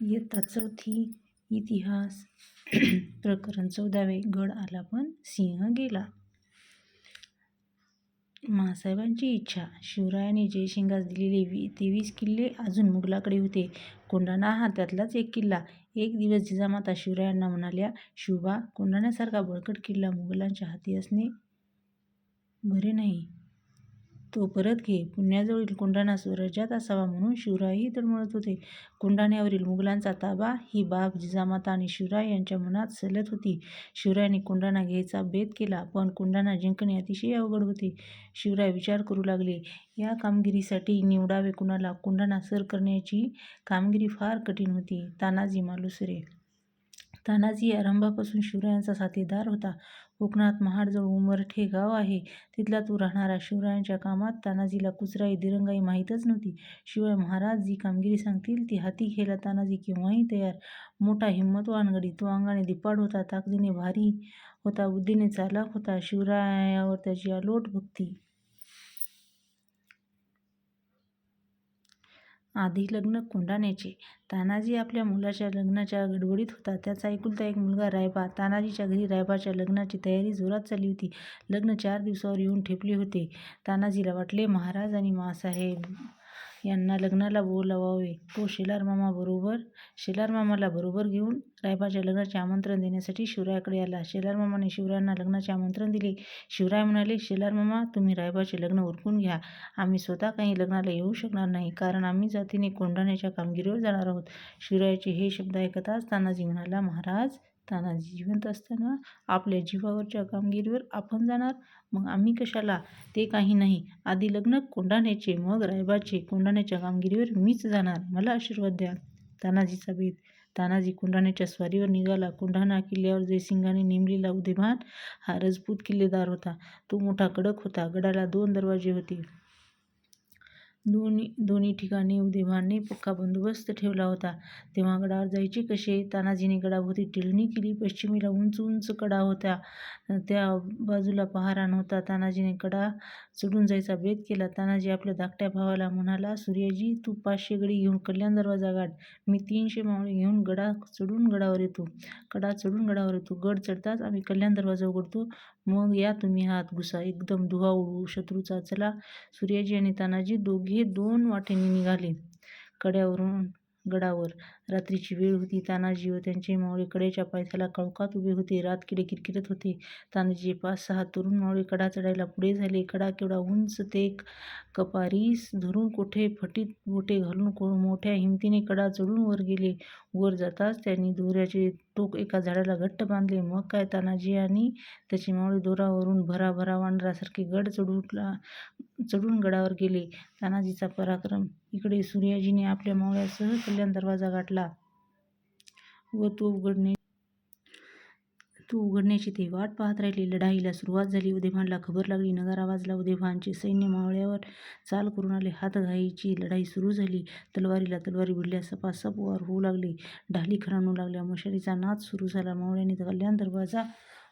इयत्ता चौथी इतिहास प्रकरण चौदावे गड आला पण सिंह गेला महासाहेबांची इच्छा शिवरायांनी जयसिंगास दिलेले वी तेवीस किल्ले अजून मुघलाकडे होते. कोंढाणा हा त्यातलाच एक किल्ला. एक दिवस जिजामाता शिवरायांना म्हणाल्या, शिवबा, कोंढाण्यासारखा बळकट किल्ला मुघलांच्या हाती असणे बरे नाही. तो परत घे. पुण्याजवळील कुंडाना स्वराज्यात असावा म्हणून शिवरायही तळमळत होते. कोंढाण्यावरील मुघलांचा ताबा ही बाब जिजामाता आणि शिवराय यांच्या मनात सलत होती. शिवरायांनी कोंढाणा घ्यायचा बेत केला, पण कोंढाणा जिंकणे अतिशय अवघड होते. शिवराय विचार करू लागले, या कामगिरीसाठी निवडावे कुणाला? कोंढाणा सर करण्याची कामगिरी फार कठीण होती. तानाजी मालुसरे तानाजी आरंभापासून शिवरायांचा साथीदार होता. कोकणात महाडजवळ उमरठे गाव आहे. तिथला तो राहणारा. शिवरायांच्या कामात तानाजीला कुचराई दिरंगाई माहीतच नव्हती. शिवाय महाराज जी कामगिरी सांगतील ती हाती घ्यायला तानाजी केव्हाही तयार. मोठा हिंमतवान गडी. तो अंगाने दिपाड होता, ताकदीने भारी होता, बुद्धीने चालाक होता. शिवरायावर त्याची अलोट भक्ती. आधी लग्न कोंढाण्याचे. तानाजी आपल्या मुलाच्या लग्नाच्या गडबडीत होता. त्याचा एकुलता एक मुलगा रायबा. तानाजीच्या घरी रायबाच्या लग्नाची तयारी जोरात चालली होती. लग्न चार दिवसावर येऊन ठेपले होते. तानाजीला वाटले, महाराज आणि माँसाहेब यांना लग्नाला बोलावावे. तो शेलारमामाबरोबर शेलारमामाला बरोबर घेऊन रायबाच्या लग्नाचे आमंत्रण देण्यासाठी शिवरायाकडे आला. शेलारमामाने शिवरायांना लग्नाचे आमंत्रण दिले. शिवराय म्हणाले, शेलारमामा, तुम्ही रायबाचे लग्न उरकून घ्या. आम्ही स्वतः काही लग्नाला येऊ शकणार नाही, कारण आम्ही जातीने कोंढाण्याच्या कामगिरीवर जाणार आहोत. शिवरायाचे हे शब्द ऐकताच तानाजी म्हणाला, महाराज, तानाजी जिवंत असताना आपल्या जीवावरच्या कामगिरीवर आपण जाणार, मग आम्ही कशाला? ते काही नाही. आधी लग्न कोंडाण्याचे मग रायबाचे. कोंडाण्याच्या कामगिरीवर मीच जाणार. मला आशीर्वाद द्या. तानाजीचा बेत. तानाजी कोंढाण्याच्या स्वारीवर निघाला. कोंढाणा किल्ल्यावर जयसिंगाने नेमलेला उदयभान हा रजपूत किल्लेदार होता. तो मोठा कडक होता. गडाला दोन दरवाजे होते. दोन्ही दोन्ही ठिकाणी उदेभानाने पक्का बंदोबस्त ठेवला होता. तेव्हा गडावर जायचे कसे? तानाजीने गडाभोवती टिळणी केली. पश्चिमेला उंच उंच कडा होत्या. त्या बाजूला पहारा नव्हता. तानाजीने कडा चढून जायचा बेत केला. तानाजी आपल्या धाकट्या भावाला म्हणाला, सूर्याजी, तू पाचशे गडी घेऊन कल्याण दरवाजा गाठ. मी तीनशे मावळे घेऊन गडा चढून गडावर येतो. कडा चढून गडावर येतो. गड चढताच आम्ही कल्याण दरवाजा उघडतो. मग या तुम्ही हात घुसा. एकदम धुव्वा उडवू शत्रूचा. चला. सूर्याजी आणि तानाजी दोघे दोन वाटेने निघाले. कड्यावरून गडावर. रात्रीची वेळ होती. तानाजी व त्यांचे मावळे कड्याच्या पायथ्याला काळोखात उभे होते. रातकिडे किरकिरत होते. तानाजीचे पाच सहा तरुण मावळे कडा चढायला पुढे झाले. कडा केवढा उंच ते कपारीस धरून कोठे फटीत बोटे घालून मोठ्या हिमतीने कडा चढून वर गेले. वर जाताच त्यांनी दोऱ्याचे टोक एका झाडाला घट्ट बांधले. मग काय तानाजी आणि त्याचे मावळे दोरावरून भराभरा वानरासारखे गड चढून गडावर गेले. तानाजीचा पराक्रम. इकडे सूर्याजीने आपल्या मावळ्यासह कल्याण दरवाजा गाठला व तो उघडण्याची ते वाट पाहत राहिली लढाईला सुरुवात झाली. उदेभानला खबर लागली. नगारा वाजला. उदेभानचे सैन्य मावळ्यावर चाल करून आले. हातघाईची लढाई सुरू झाली. तलवारीला तलवारी भिडल्या. सपासप वार होऊ लागली ढाली खणाणू लागल्या. मशालीचा नाद सुरू झाला. मावळ्याने कल्याण दरवाजा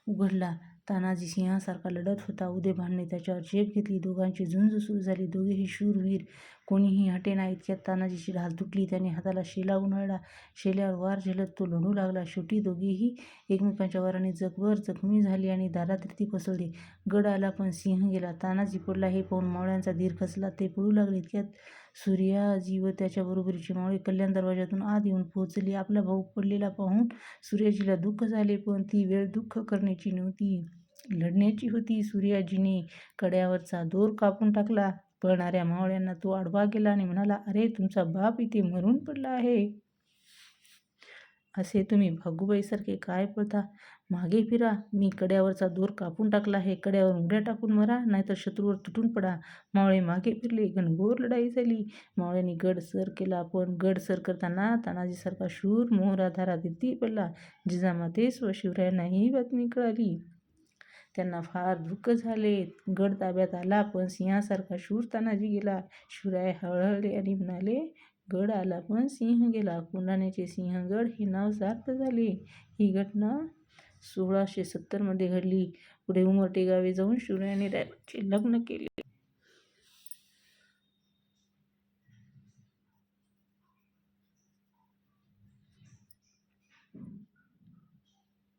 उघडला. तानाजी सिंहासारखा लढत होता. उदेभानाने त्याच्यावर झेप घेतली. दोघांची झुंज सुरू झाली. दोघेही शूर, वीर. कोणीही हटेना. इतक्यात तानाजीची ढाल तुटली. त्याने हाताला शेला उन्हाळला शेल्यावर वार झेलत तो लढू लागला. शेवटी दोघेही एकमेकांच्या वाराने जगभर जखमी झाली आणि दारातीर्थी कोसळले. गड आला पण सिंह गेला. तानाजी पडला हे पाहून मावळ्यांचा धीर खचला. ते पळू लागले. इतक्यात सूर्याजी व त्याच्याबरोबरीची मावळी कल्याण दरवाजातून आत येऊन पोहोचली आपला भाऊ पडलेला पाहून सूर्याजीला दुःख झाले. पण ती वेळ दुःख करण्याची नव्हती. लढण्याची होती. सूर्याजीने कड्यावरचा दोर कापून टाकला. पळणाऱ्या मावळ्यांना तो आडवा गेला आणि म्हणाला, अरे, तुमचा बाप इथे मरून पडला आहे. असे तुम्ही भागूबाईसारखे काय पळता? मागे फिरा. मी कड्यावरचा दोर कापून टाकला आहे. कड्यावर उड्या टाकून मरा, नाहीतर शत्रूवर तुटून पडा. मावळे मागे फिरले. घनघोर लढाई झाली. मावळ्यांनी गड सर केला. पण गड सर करताना तानाजीसारखा शूर मोहरा दिती पडला. जिजामातेस व शिवरायांना ही बातमी कळाली. त्यांना फार दुःख झाले. गड ताब्यात आला, पण सिंहासारखा शूर तानाजी गेला. शिवराय हळहळले आणि म्हणाले, गड आला पण सिंह गेला. कोंढाण्याचे सिंहगड हे नाव सार्थ झाले. ही घटना सोळाशे सत्तरमध्ये घडली. पुढे उमरटे गावी जाऊन शिवरायांनी रायबाचे लग्न केले.